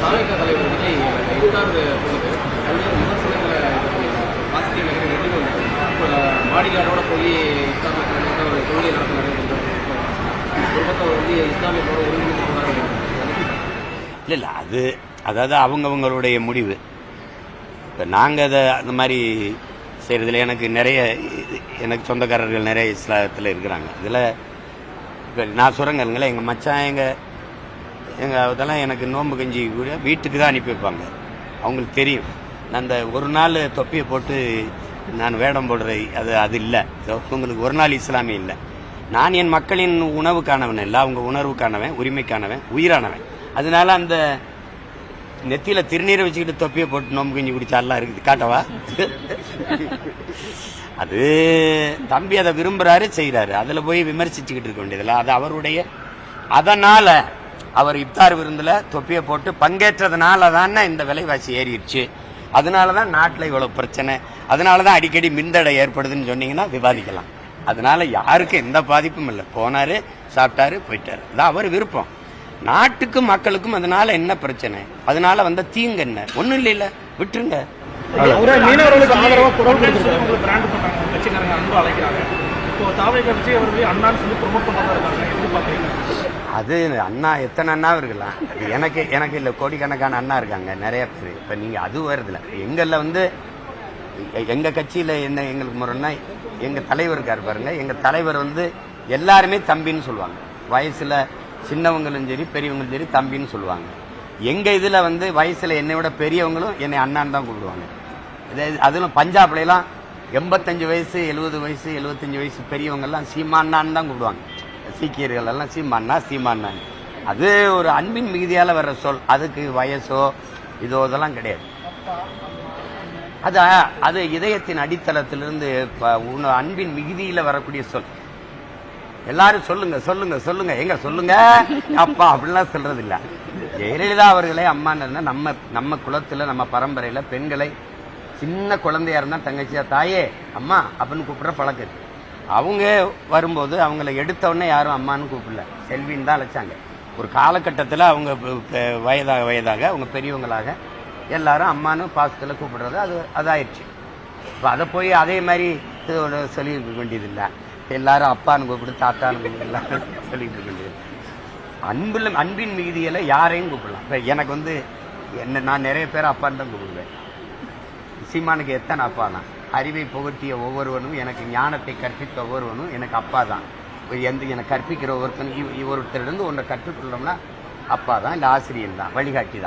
தாவேக தலைவர் விஜய் இஃப்தார் பொழுது பல்வேறு விமர்சனங்களை பாசிட்டிவ் நெகட்டிவ் ரெண்டுமே போய் இஃப்தார் ஒரு தொழிலை நடத்தினார் குடும்பத்தை வந்து இஸ்லாமியத்தோட ஒருங்கிணைந்து போனாரு இல்லை இல்லை அது அதாவது அவங்கவுங்களுடைய முடிவு. இப்போ நாங்கள் அதை அந்த மாதிரி செய்கிறதுல எனக்கு நிறைய எனக்கு சொந்தக்காரர்கள் நிறைய இஸ்லாத்தில் இருக்கிறாங்க. இதில் இப்போ நான் சொல்கிறேங்களேன் எங்கள் மச்சான் எங்கள் எங்கள் இதெல்லாம் எனக்கு நோம்பு கஞ்சி கூட வீட்டுக்கு தான் அனுப்பி வைப்பாங்க. அவங்களுக்கு தெரியும். நான் அந்த ஒரு நாள் தொப்பியை போட்டு நான் வேடம் போடுற அது அது இல்லை. உங்களுக்கு ஒரு நாள் இஸ்லாமிய இல்லை. நான் என் மக்களின் உணவுக்கானவன் இல்லை. அவங்க உணர்வுக்கானவன் உரிமைக்கானவன் உயிரானவன். அதனால அந்த நெத்தியில் திருநீரை வச்சுக்கிட்டு தொப்பியை போட்டு நோம்பு கஞ்சி குடிச்சாலாம் இருக்குது. காட்டவா? அது தம்பி அதை விரும்புகிறாரு செய்கிறாரு அதில் போய் விமர்சிச்சுக்கிட்டு இருக்க வேண்டியதில்லை அது அவருடைய அதனால் அவர் இப்தார் விருந்துல தொப்பியை போட்டு பங்கேற்றதுனால தானே இந்த விலைவாசி ஏறிடுச்சு. அதனால தான் நாட்டில் இவ்வளவு பிரச்சனை. அதனால தான் அடிக்கடி மின்தடை ஏற்படுதுன்னு சொன்னீங்கன்னா விவாதிக்கலாம். அதனால யாருக்கும் எந்த பாதிப்பும் இல்லை. போனாரு சாப்பிட்டாரு போயிட்டாரு. அதான் அவர் விருப்பம். நாட்டுக்கும் மக்களுக்கும் அதனால என்ன பிரச்சனை? அதனால வந்த தீங்கு என்ன? ஒண்ணும் இல்லைல்ல. விட்டுருங்க. அவரை மீனவர்களுக்கு அது அண்ணா எத்தனை அண்ணா இருக்கலாம்? அது எனக்கு எனக்கு இல்லை கோடிக்கணக்கான அண்ணா இருக்காங்க நிறைய பேர். இப்போ நீங்கள் அது வருதுல. எங்களில் வந்து எங்கள் எங்க கட்சியில் என்ன எங்களுக்கு முறைன்னா எங்க தலைவர் இருக்கார் பாருங்க எங்க தலைவர் வந்து எல்லாருமே தம்பின்னு சொல்லுவாங்க. வயசுல சின்னவங்களும் சரி பெரியவங்களும் சரி தம்பின்னு சொல்லுவாங்க. எங்க இதுல வந்து வயசுல என்னை விட பெரியவங்களும் என்னை அண்ணான்னு தான் கூப்பிடுவாங்க. இது- அதிலும் பஞ்சாப்ல எல்லாம் எண்பத்தஞ்சு வயசு எழுபது வயசு எழுபத்தஞ்சு வயசு பெரியவங்கெல்லாம் சீமா அண்ணான்னு தான் கூப்பிடுவாங்க. சீக்கியர்கள் எல்லாம் சீமானா சீமாண்ணான்னு அது ஒரு அன்பின் மிகுதியால வர்ற சொல். அதுக்கு வயசோ இதோ இதெல்லாம் கிடையாது. அது அது இதயத்தின் அடித்தளத்திலிருந்து அன்பின் மிகுதியில வரக்கூடிய சொல். எல்லாரும் சொல்லுங்க சொல்லுங்க சொல்லுங்க. எங்க சொல்லுங்க. அப்பா அப்படிலாம் சொல்றது இல்ல ஜெயலலிதா அவர்களே அம்மான்னு நம்ம நம்ம குலத்துல நம்ம பரம்பரையில பெண்களை சின்ன குழந்தையா இருந்தா தங்கச்சியா தாயே அம்மா அப்படின்னு கூப்பிடுற பழக்கம் அவங்க வரும்போது அவங்கள எடுத்தவொடனே யாரும் அம்மான்னு கூப்பிடல. செல்வின்னு தான் அழைச்சாங்க. ஒரு காலகட்டத்தில் அவங்க வயதாக வயதாக அவங்க பெரியவங்களாக எல்லாரும் அம்மான்னு பாசத்தில் கூப்பிடுறது அது அதாயிடுச்சு. இப்போ அதை போய் அதே மாதிரி இதோட சொல்லியிருக்க வேண்டியதில்லை. எல்லாரும் அப்பான்னு கூப்பிடு தாத்தான்னு கூப்பிடலாம் சொல்லிட்டு வேண்டியது. அன்புல அன்பின் மிகுதியில் யாரையும் கூப்பிடலாம். இப்போ எனக்கு வந்து என்ன நான் நிறைய பேர் அப்பான்னு தான் கூப்பிடுவேன். சீமானுக்கு எத்தனை அப்பா தான் அறிவை புகட்டிய ஒவ்வொருவனும் எனக்கு ஞானத்தை கற்பித்த ஒவ்வொருவனும் எனக்கு அப்பா தான் எந்த எனக்கு கற்பிக்கிற ஒருத்தனுக்கு ஒருத்தரிடம் ஒன்றை கற்றுக்கொள்ளோம்னா அப்பா தான் இல்லை ஆசிரியர் தான் வழிகாட்டி தான்